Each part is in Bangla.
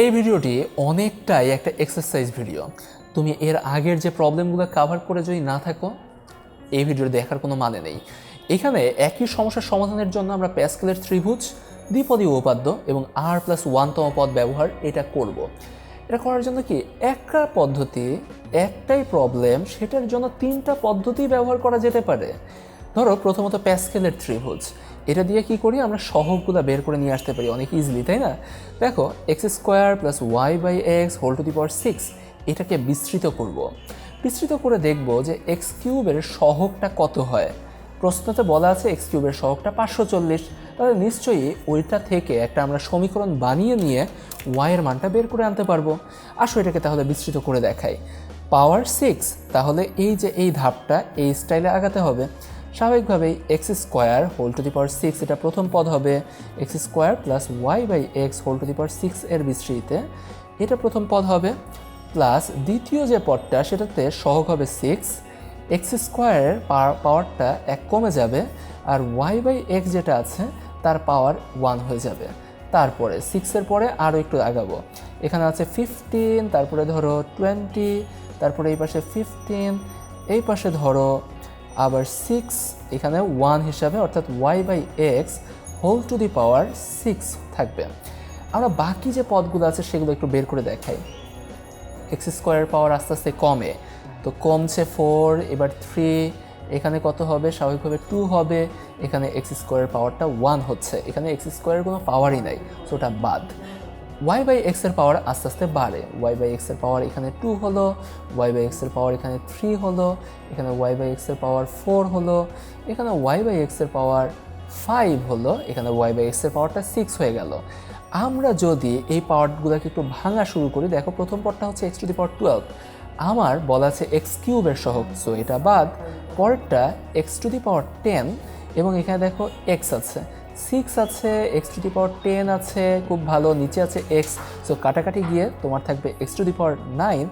এই ভিডিওটি অনেকটাই একটা এক্সারসাইজ ভিডিও তুমি এর আগের যে প্রবলেমগুলো কাভার করে যদি না থাকো, এই ভিডিও দেখার কোনো মানে নেই। এখানে একই সমস্যার সমাধানের জন্য আমরা প্যাসকেলের ত্রিভুজ, দ্বিপদী উপাদ্য এবং আর প্লাস ওয়ানতম পদ ব্যবহার এটা করব। এটা করার জন্য কি? একটা পদ্ধতি, একটাই প্রবলেম সেটার জন্য তিনটা পদ্ধতি ব্যবহার করা যেতে পারে। ধরো প্রথমত প্যাসকেলের ত্রিভুজ। এটা দিয়ে কি করি? আমরা সহগগুলো বের করে নিয়ে আসতে পারি। অনেক ইজিলি তাই না? দেখো X square plus Y by X whole to the power six এটাকে বিস্তৃত করব। বিস্তৃত করে দেখব যে এক্স কিউবের সহগটা কত হয়? প্রশ্নতে বলা আছে এক্স কিউবের সহগটা পাঁচশো চল্লিশ। তাহলে নিশ্চয়ই ওইটা থেকে একটা আমরা সমীকরণ বানিয়ে নিয়ে ওয়াইয়ের মানটা বের করে আনতে পারব। আসো এটাকে তাহলে বিস্তৃত করে দেখাই। পাওয়ার সিক্স তাহলে এই যে এই ধাপটা, এই স্টাইলে আগাতে হবে। স্বাভাবিকভাবেই X square whole to the power six, এটা প্রথম পদ হবে X square plus Y by X whole to the power six এর বিস্তৃতিতে। এটা প্রথম পদ হবে, প্লাস দ্বিতীয় যে পদটা, সেটাতে সহগ হবে সিক্স। এক্স স্কোয়ারের পাওয়ারটা এক কমে যাবে, আর ওয়াই বাই এক্স যেটা আছে, তার পাওয়ার ওয়ান হয়ে যাবে। তারপরে সিক্সের পরে আরও একটু আগাবো। এখানে আছে ফিফটিন, তারপরে ধরো টোয়েন্টি, তারপরে এই পাশে ফিফটিন, এই পাশে ধরো আবার সিক্স এখানে ওয়ান হিসাবে, অর্থাৎ Y by X whole to the power six থাকবে। আমরা বাকি যে পদগুলো আছে, সেগুলো একটু বের করে দেখাই। এক্স স্কোয়ারের পাওয়ার আস্তে আস্তে কমে। তো কমছে ফোর এবার থ্রি এখানে কত হবে? স্বাভাবিকভাবে টু হবে। এখানে এক্স স্কোয়ারের পাওয়ারটা ওয়ান হচ্ছে। এখানে এক্স স্কোয়ারের কোনো পাওয়ারই নাই। সো ওটা বাদ। ওয়াই বাই এক্সের পাওয়ার আস্তে আস্তে বাড়ে। ওয়াই বাই এক্সের পাওয়ার এখানে টু হলো ওয়াই বাই এক্সের পাওয়ার এখানে থ্রি হলো, এখানে ওয়াই বাই এক্সের পাওয়ার ফোর হলো, এখানে ওয়াই বাই এক্সের পাওয়ার ফাইভ হলো, এখানে ওয়াই বাই এক্সের পাওয়ারটা সিক্স হয়ে গেল। আমরা যদি এই পাওয়ারগুলোকে একটু ভাঙা শুরু করি, দেখো প্রথম পদটা হচ্ছে X to the power twelve আমার বলা আছে এক্স কিউবের সহগ সো এটা বাদ। পরেরটা X to the power ten এবং এখানে দেখো এক্স আছে। সিক্স আছে X to the power ten আছে, খুব ভালো, নিচে আছে এক্স সো কাটাকাটি গিয়ে তোমার থাকবে X to the power nine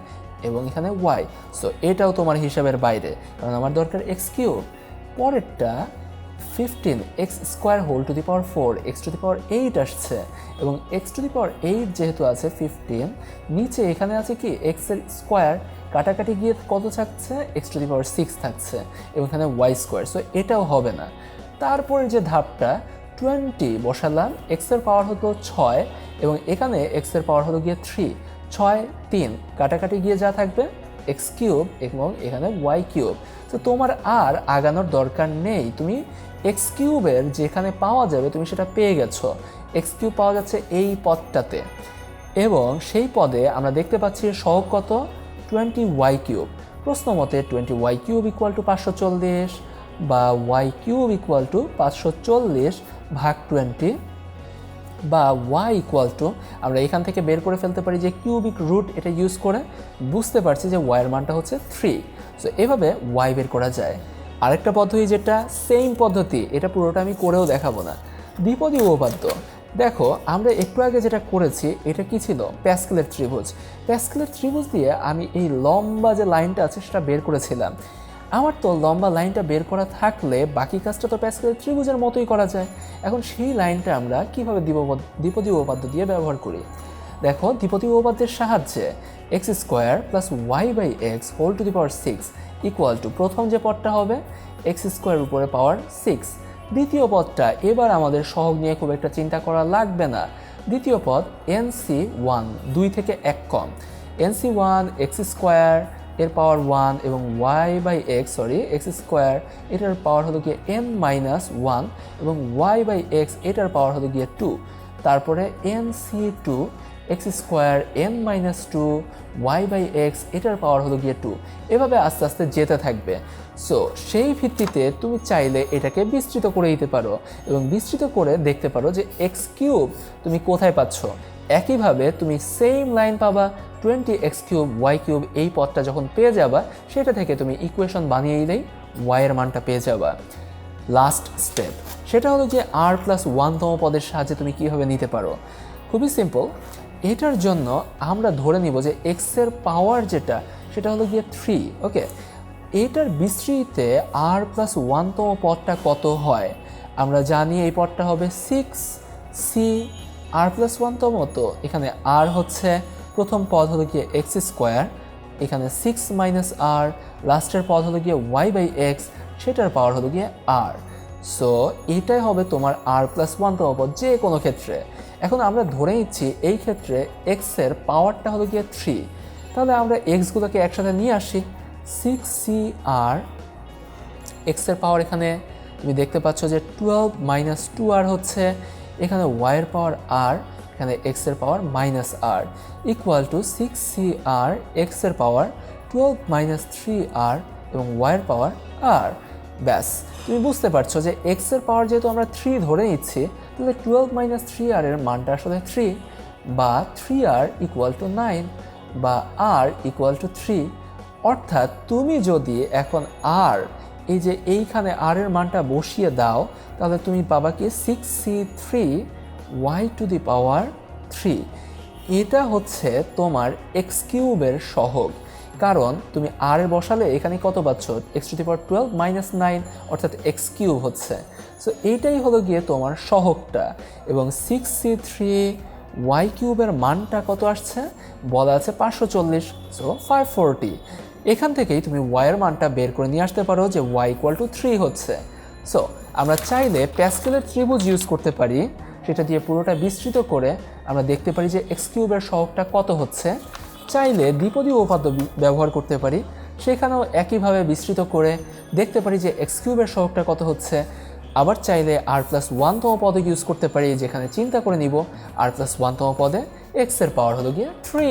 এবং এখানে ওয়াই সো এটাও তোমার হিসাবের বাইরে, কারণ আমার দরকার এক্স কিউব পরেরটা fifteen X square whole to the power four X to the power eight আসছে, এবং X to the power eight যেহেতু আছে ফিফটিন নিচে এখানে আছে কি এক্সের স্কোয়ার কাটাকাটি গিয়ে কত থাকছে X to the power six থাকছে, এবং এখানে ওয়াই স্কোয়ার সো এটাও হবে না। তারপরে যে ধাপটা টোয়েন্টি বসালাম এক্সের পাওয়ার হতো ছয় এবং এখানে এক্সের পাওয়ার হলো গিয়ে থ্রি ছয়, তিন, কাটাকাটি গিয়ে যা থাকবে এক্স কিউব এবং এখানে ওয়াই কিউব তো তোমার আর আগানোর দরকার নেই, তুমি এক্স কিউবের যেখানে পাওয়া যাবে তুমি সেটা পেয়ে গেছো। এক্স কিউব পাওয়া যাচ্ছে এই পদটাতে এবং সেই পদে আমরা দেখতে পাচ্ছি সহগ কত? টোয়েন্টি ওয়াই কিউব প্রশ্ন মতে twenty Y cube equal to পাঁচশো চল্লিশ বা ওয়াই কিউব ইকুয়াল টু পাঁচশো চল্লিশ ভাগ টোয়েন্টি বা ওয়াই ইকুয়াল টু আমরা এখান থেকে বের করে ফেলতে পারি যে কিউবিক রুট এটা ইউজ করে বুঝতে পারছি যে ওয়াইয়ের মানটা হচ্ছে থ্রি সো এভাবে ওয়াই বের করা যায়। আরেকটা পদ্ধতি যেটা সেম পদ্ধতি, এটা পুরোটা আমি করেও দেখাবো না। দ্বিপদী উপপাদ্য, দেখো, আমরা একটু আগে যেটা করেছি, এটা কি ছিল? প্যাসকেলের ত্রিভুজ। প্যাসকেলের ত্রিভুজ দিয়ে আমি এই লম্বা যে লাইনটা আছে, সেটা বের করেছিলাম। আমার তো লম্বা লাইনটা বের করা থাকলে বাকি কাজটা তো প্যাসকেলের ত্রিভুজের মতোই করা যায়। এখন সেই লাইনটা আমরা কীভাবে দ্বিপদী উপপাদ্য দিয়ে ব্যবহার করি? দেখো দ্বিপদী উপপাদ্যের সাহায্যে X square plus Y by X whole to the power six equal to প্রথম যে পদটা হবে এক্স স্কোয়ার উপরে পাওয়ার সিক্স দ্বিতীয় পদটা এবার আমাদের সহগ নিয়ে খুব একটা চিন্তা করা লাগবে না। দ্বিতীয় পদ এন সি ওয়ান দুই থেকে এক কম। N C one X square এর পাওয়ার ওয়ান এবং Y by X sorry X square এটার পাওয়ার হলো গিয়ে এন মাইনাস ওয়ান এবং ওয়াই বাই এক্স এটার পাওয়ার হলো গিয়ে টু তারপরে N C two X square N minus two Y by X এটার পাওয়ার হলো গিয়ে টু এভাবে আস্তে আস্তে যেতে থাকবে। সো সেই ভিত্তিতে তুমি চাইলে এটাকে বিস্তৃত করে দিতে পারো এবং বিস্তৃত করে দেখতে পারো যে এক্স কিউব তুমি কোথায় পাচ্ছ। একইভাবে তুমি সেম লাইন পাবা twenty X cube Y cube এই পদটা যখন পেয়ে যাবা, সেটা থেকে তুমি ইকুয়েশন বানিয়ে দিলেই ওয়াইয়ের মানটা পেয়ে যাবা। লাস্ট স্টেপ সেটা হলো যে আর প্লাস ওয়ানতম পদের সাহায্যে তুমি কীভাবে নিতে পারো? খুবই সিম্পল এটার জন্য আমরা ধরে নিব যে এক্সের পাওয়ার যেটা, সেটা হলো গিয়ে থ্রি ওকে এটার বিস্তৃতিতে আর প্লাস ওয়ানতম পদটা কত হয়? আমরা জানি এই পদটা হবে six C R plus one তম তো এখানে আর হচ্ছে প্রথম পদ হলো গিয়ে এক্স স্কোয়ার এখানে সিক্স মাইনাস আর লাস্টের পদ হলো গিয়ে ওয়াই বাই এক্স সেটার পাওয়ার হলো গিয়ে আর সো এটাই হবে তোমার আর প্লাস ওয়ান তম পদ যে কোনো ক্ষেত্রে। এখন আমরা ধরে নিচ্ছি এই ক্ষেত্রে এক্সের পাওয়ারটা হলো গিয়ে থ্রি তাহলে আমরা এক্সগুলোকে একসাথে নিয়ে আসি। সিক্স সি আর এক্সের পাওয়ার এখানে তুমি দেখতে পাচ্ছ যে টুয়েলভ মাইনাস টু আর হচ্ছে এখানে ওয়াইয়ের পাওয়ার আর এখানে এক্সের power minus R equal to six C R এক্সের power twelve minus three R এবং ওয়াইয়ের পাওয়ার আর ব্যাস, তুমি বুঝতে পারছ যে এক্সের পাওয়ার যেহেতু আমরা থ্রি ধরে নিচ্ছি, তাহলে টুয়েলভ মাইনাস থ্রি আর এর মানটা আসলে থ্রি বা three R equal to nine বা আর ইকুয়াল টু থ্রি অর্থাৎ তুমি যদি এখন আর এই যে এইখানে আর এর মানটা বসিয়ে দাও, তাহলে তুমি পাবা কি six C three Y to the power three এটা হচ্ছে তোমার এক্স কিউবের সহগ। কারণ তুমি আর বসালে এখানে কত পাচ্ছ? X to the power twelve minus nine অর্থাৎ এক্স কিউব হচ্ছে। সো এইটাই হলো গিয়ে তোমার সহগটা। এবং সিক্স সি থ্রি ওয়াই কিউবের মানটা কত আসছে? বলা আছে পাঁচশো চল্লিশ সো ফাইভ ফোরটি এখান থেকেই তুমি ওয়াইয়ের মানটা বের করে নিয়ে আসতে পারো যে ওয়াই ইকুয়াল টু থ্রি হচ্ছে। সো আমরা চাইলে প্যাসকেলের ত্রিভুজ ইউজ করতে পারি। সেটা দিয়ে পুরোটা বিস্তৃত করে আমরা দেখতে পারি যে এক্স কিউবের সহগটা কত হচ্ছে। চাইলে দ্বিপদী উপাদ্য ব্যবহার করতে পারি। সেখানেও একইভাবে বিস্তৃত করে দেখতে পারি যে এক্স কিউবের সহগটা কত হচ্ছে। আবার চাইলে আর প্লাস ওয়ানতম পদে ইউজ করতে পারি, যেখানে চিন্তা করে নিব আর প্লাস ওয়ানতম পদে এক্সের পাওয়ার হলো গিয়ে থ্রি